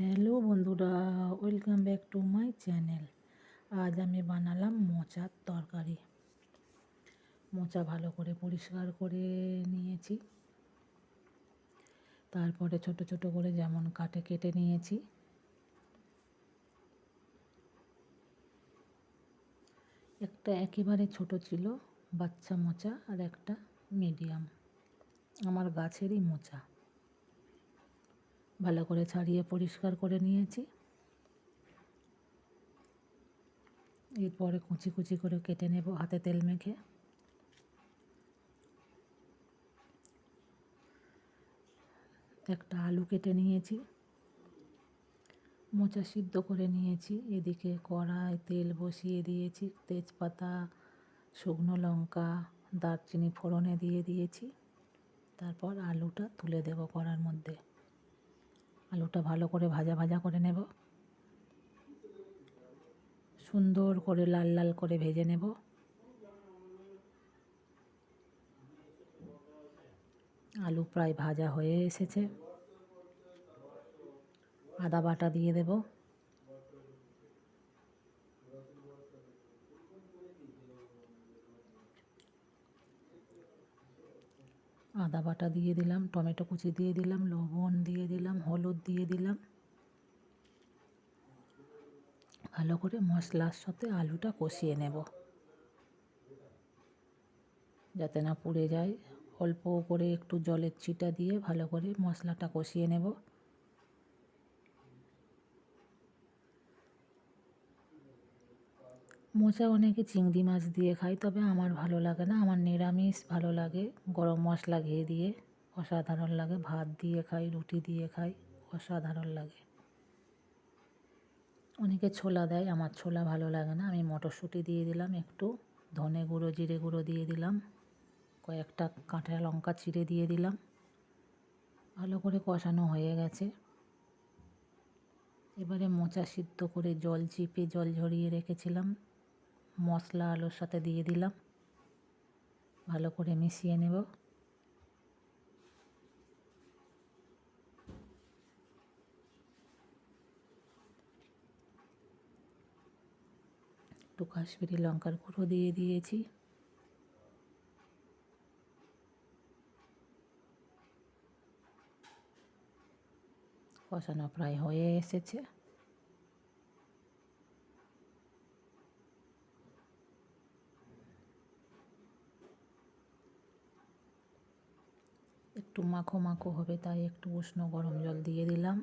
Hello বন্ধুরা, welcome back to my channel. আজ আমি বানালাম মোচার তরকারি। মোচা ভালো করে পরিষ্কার করে নিয়েছি। তারপরে ছোট ছোট করে যেমন কাটে কেটে নিয়েছি। একটা একেবারে ছোট ছিল বাচ্চা মোচা আর একটা মিডিয়াম। আমার গাছেরই মোচা। ভালো করে ছাড়িয়ে পরিষ্কার করে নিয়েছি। এরপরে কুচি কুচি করে কেটে নেব হাতে তেল মেখে। একটা আলু কেটে নিয়েছি। মোচা সিদ্ধ করে নিয়েছি। এদিকে কড়াই, তেল বসিয়ে দিয়েছি। তেজপাতা, শুকনো লঙ্কা, দারচিনি ফোড়নে দিয়ে দিয়েছি। তারপর আলুটা তুলে দেব কড়ার মধ্যে। আলুটা ভালো করে ভাজা ভাজা করে নেব। সুন্দর করে লাল লাল করে ভেজে নেব। আলু প্রায় ভাজা হয়ে এসেছে। আদা বাটা দিয়ে দেব। আদা বাটা দিয়ে দিলাম, টমেটো কুচি দিয়ে দিলাম, লবণ দিয়ে দিলাম, হলুদ দিয়ে দিলাম। ভালো করে মশলার সাথে আলুটা কষিয়ে নেব। যাতে না পুড়ে যায়। অল্প করে একটু জলের ছিটা দিয়ে ভালো করে মশলাটা কষিয়ে নেব। মোচা অনেকে চিংড়ি মাছ দিয়ে খায়, তবে আমার ভালো লাগে না। আমার নিরামিষ ভালো লাগে। গরম মশলা ঘিয়ে দিয়ে অসাধারণ লাগে। ভাত দিয়ে খাই, রুটি দিয়ে খাই, অসাধারণ লাগে। অনেকে ছোলা দেয়, আমার ছোলা ভালো লাগে না। আমি মটরশুঁটি দিয়ে দিলাম, একটু ধনে গুঁড়ো, জিরে গুঁড়ো দিয়ে দিলাম। কয়েকটা কাঁটা লঙ্কা চিড়ে দিয়ে দিলাম। ভালো করে কষানো হয়ে গেছে। এবারে মোচা সিদ্ধ করে জল চিপে জল ঝরিয়ে রেখেছিলাম। মশলা আলুর সাথে দিয়ে দিলাম। ভালো করে মিশিয়ে নেব। একটু কাশ্মীরি লঙ্কার গুঁড়ো দিয়ে দিয়েছি। কষানো প্রায় হয়ে এসেছে। একটু মাখো মাখো হবে, তাই একটু উষ্ণ গরম জল দিয়ে দিলাম।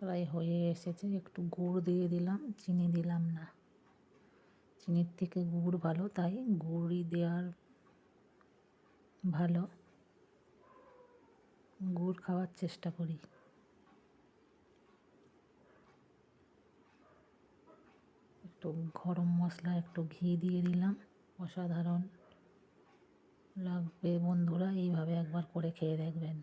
প্রায় হয়ে এসেছে, একটু গুড় দিয়ে দিলাম, চিনি দিলাম না। চিনির থেকে গুড় ভালো, তাই গুড়ই দেওয়ার ভালো। গুড় খাওয়ার চেষ্টা করি। একটু গরম মশলা, একটু ঘি দিয়ে দিলাম, অসাধারণ লাগবে বন্ধুরা, এইভাবে একবার করে খেয়ে দেখবেন।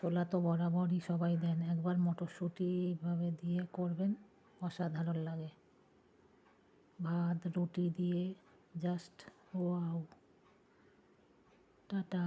ছোলা তো বরাবরই সবাই দেন। একবার মটরশুঁটি এইভাবে দিয়ে করবেন, অসাধারণ লাগে। ভাত, রুটি দিয়ে জাস্ট ওয়াও টাটা।